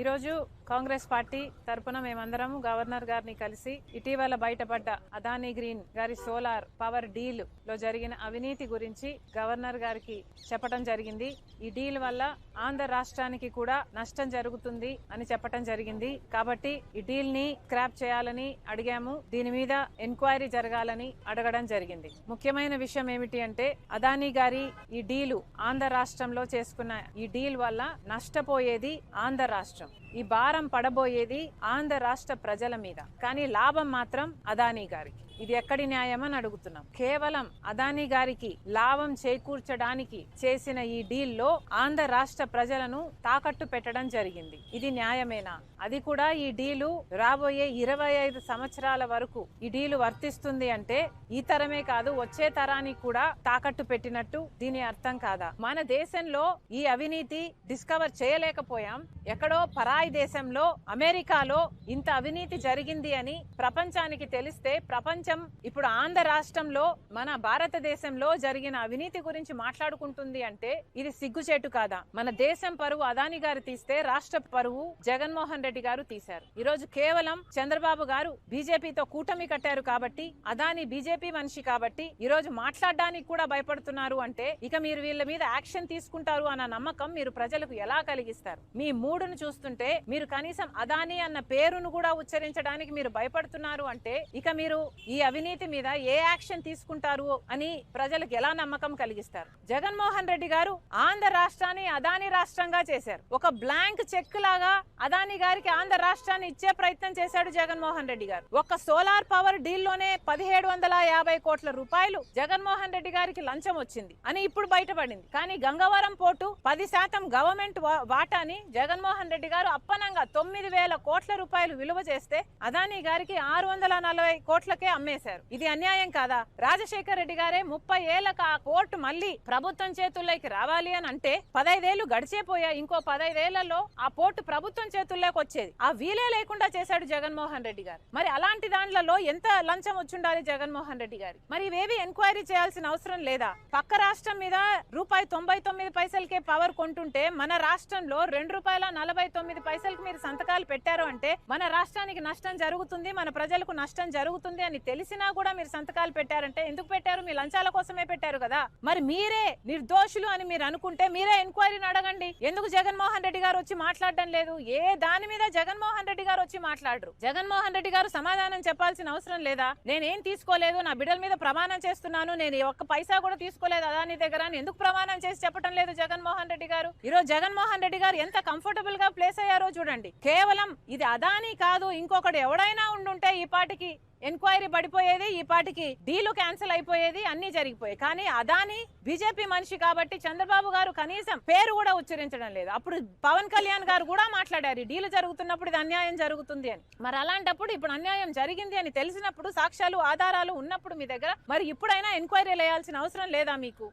ఈరోజు కాంగ్రెస్ పార్టీ తరపున మేమందరం గవర్నర్ గారిని కలిసి ఇటీవల బయటపడ్డ అదానీ గ్రీన్ గారి సోలార్ పవర్ డీల్లో జరిగిన అవినీతి గురించి గవర్నర్ గారికి చెప్పడం జరిగింది. ఈ డీల్ వల్ల ఆంధ్ర రాష్ట్రానికి కూడా నష్టం జరుగుతుంది అని చెప్పడం జరిగింది. కాబట్టి ఈ డీల్ని స్క్రాప్ చేయాలని అడిగాము. దీని మీద ఎంక్వైరీ జరగాలని అడగడం జరిగింది. ముఖ్యమైన విషయం ఏమిటి అంటే అదానీ గారి ఈ డీలు ఆంధ్ర రాష్ట్రంలో చేసుకున్న ఈ డీల్ వల్ల నష్టపోయేది ఆంధ్ర రాష్ట్రం. ఈ భారం పడబోయేది ఆంధ్ర రాష్ట్ర ప్రజల మీద. కానీ లాభం మాత్రం అదానీ గారికి. ఇది ఎక్కడి న్యాయం అని అడుగుతున్నాం. కేవలం అదానీ గారికి లాభం చేకూర్చడానికి చేసిన ఈ డీల్లో ఆంధ్ర రాష్ట్ర ప్రజలను తాకట్టు పెట్టడం జరిగింది. ఇది న్యాయమేనా? అది కూడా ఈ డీలు రాబోయే ఇరవై ఐదు సంవత్సరాల వరకు ఈ డీలు వర్తిస్తుంది అంటే ఈ తరమే కాదు వచ్చే తరానికి కూడా తాకట్టు పెట్టినట్టు దీని అర్థం కాదా? మన దేశంలో ఈ అవినీతి డిస్కవర్ చేయలేకపోయాం. ఎక్కడో పరాయి దేశంలో అమెరికాలో ఇంత అవినీతి జరిగింది అని ప్రపంచానికి తెలిస్తే ప్రపంచం ఇప్పుడు ఆంధ్ర రాష్ట్రంలో మన భారతదేశంలో జరిగిన అవినీతి గురించి మాట్లాడుకుంటుంది అంటే ఇది సిగ్గుచేటు కాదా? మన దేశం పరువు అదాని గారు తీస్తే రాష్ట్ర పరువు జగన్మోహన్ రెడ్డి గారు తీశారు. ఈ రోజు కేవలం చంద్రబాబు గారు బీజేపీతో కూటమి కట్టారు కాబట్టి అదాని బీజేపీ మనిషి కాబట్టి ఈ రోజు మాట్లాడడానికి కూడా భయపడుతున్నారు అంటే ఇక మీరు వీళ్ళ మీద యాక్షన్ తీసుకుంటారు అన్న నమ్మకం మీరు ప్రజలకు ఎలా కలిగిస్తారు? మీ మూడును చూస్తుంటే మీరు కనీసం అదాని అన్న పేరును కూడా ఉచ్చరించడానికి మీరు భయపడుతున్నారు అంటే ఇక మీరు ఈ అవినీతి మీద ఏ యాక్షన్ తీసుకుంటారు అని ప్రజలకు ఎలా నమ్మకం కలిగిస్తారు? జగన్మోహన్ రెడ్డి గారు ఆంధ్ర రాష్ట్రాన్ని అదాని రాష్ట్రంగా చేశారు. ఒక బ్లాంక్ చెక్ లాగా అదాని గారికి ఆంధ్ర రాష్ట్రాన్ని ఇచ్చే ప్రయత్నం చేశాడు జగన్మోహన్ రెడ్డి గారు. ఒక సోలార్ పవర్ డీల్లోనే పదిహేడు వందల యాభై కోట్ల రూపాయలు జగన్మోహన్ రెడ్డి గారికి లంచం వచ్చింది అని ఇప్పుడు బయటపడింది. కానీ గంగవరం పోర్టు పది శాతం గవర్నమెంట్ వాటాని జగన్మోహన్ రెడ్డి గారు అప్పనంగా తొమ్మిది వేల కోట్ల రూపాయలు విలువ చేస్తే అదానీ గారికి ఆరు వందల నలభై కోట్లకే అమ్మేశారు. ఇది అన్యాయం కాదా? రాజశేఖర్ రెడ్డి గారే ముప్పై ఏళ్ళకు ఆ కోర్టు మళ్ళీ ప్రభుత్వం చేతుల్లోకి రావాలి అని అంటే పదైదేళ్ళు గడిచేపోయా ఇంకో పదైదేళ్ళలో ఆ పోర్టు ప్రభుత్వం చేతుల్లోకి వచ్చేది. ఆ వీలే లేకుండా చేశాడు జగన్మోహన్ రెడ్డి గారు. మరి అలాంటి దాంట్లలో ఎంత లంచం వచ్చుండాలి జగన్మోహన్ రెడ్డి గారి మరి ఇవేవి ఎంక్వైరీ చేయాల్సిన అవసరం లేదా? పక్క రాష్ట్రం మీద రూపాయి తొంభై తొమ్మిది పైసలకే పవర్ కొంటుంటే మన రాష్ట్రంలో రెండు రూపాయల నలభై తొమ్మిది తొమ్మిది పైసలకి మీరు సంతకాలు పెట్టారు అంటే మన రాష్ట్రానికి నష్టం జరుగుతుంది మన ప్రజలకు నష్టం జరుగుతుంది అని తెలిసినా కూడా మీరు సంతకాలు పెట్టారంటే ఎందుకు పెట్టారు? మీ లంచాల కోసమే పెట్టారు కదా. మరి మీరే నిర్దోషులు అని మీరు అనుకుంటే మీరే ఎంక్వైరీని అడగండి. ఎందుకు జగన్మోహన్ రెడ్డి గారు వచ్చి మాట్లాడడం లేదు? ఏ దాని మీద జగన్మోహన్ రెడ్డి గారు వచ్చి మాట్లాడరు? జగన్మోహన్ రెడ్డి గారు సమాధానం చెప్పాల్సిన అవసరం లేదా? నేనేం తీసుకోలేదు నా బిడ్డల మీద ప్రమాణం చేస్తున్నాను నేను ఒక్క పైసా కూడా తీసుకోలేదు అదాని దగ్గర ఎందుకు ప్రమాణం చేసి చెప్పడం లేదు జగన్మోహన్ రెడ్డి గారు? ఈ రోజు జగన్మోహన్ రెడ్డి గారు ఎంత కంఫర్టబుల్గా ప్లేస్ అయ్యారో చూడండి. కేవలం ఇది అదానీ కాదు ఇంకొకటి ఎవడైనా ఉండుంటే ఈ పాటికి ఎంక్వైరీ పడిపోయేది ఈ పాటికి డీలు క్యాన్సిల్ అయిపోయేది అన్ని జరిగిపోయాయి. కానీ అదాని బీజేపీ మనిషి కాబట్టి చంద్రబాబు గారు కనీసం పేరు కూడా ఉచ్చరించడం లేదు. అప్పుడు పవన్ కళ్యాణ్ గారు కూడా మాట్లాడారు డీలు జరుగుతున్నప్పుడు ఇది అన్యాయం జరుగుతుంది అని. మరి అలాంటప్పుడు ఇప్పుడు అన్యాయం జరిగింది అని తెలిసినప్పుడు సాక్ష్యాలు ఆధారాలు ఉన్నప్పుడు మీ దగ్గర. మరి ఇప్పుడైనా ఎంక్వైరీ వేయాల్సిన అవసరం లేదా మీకు?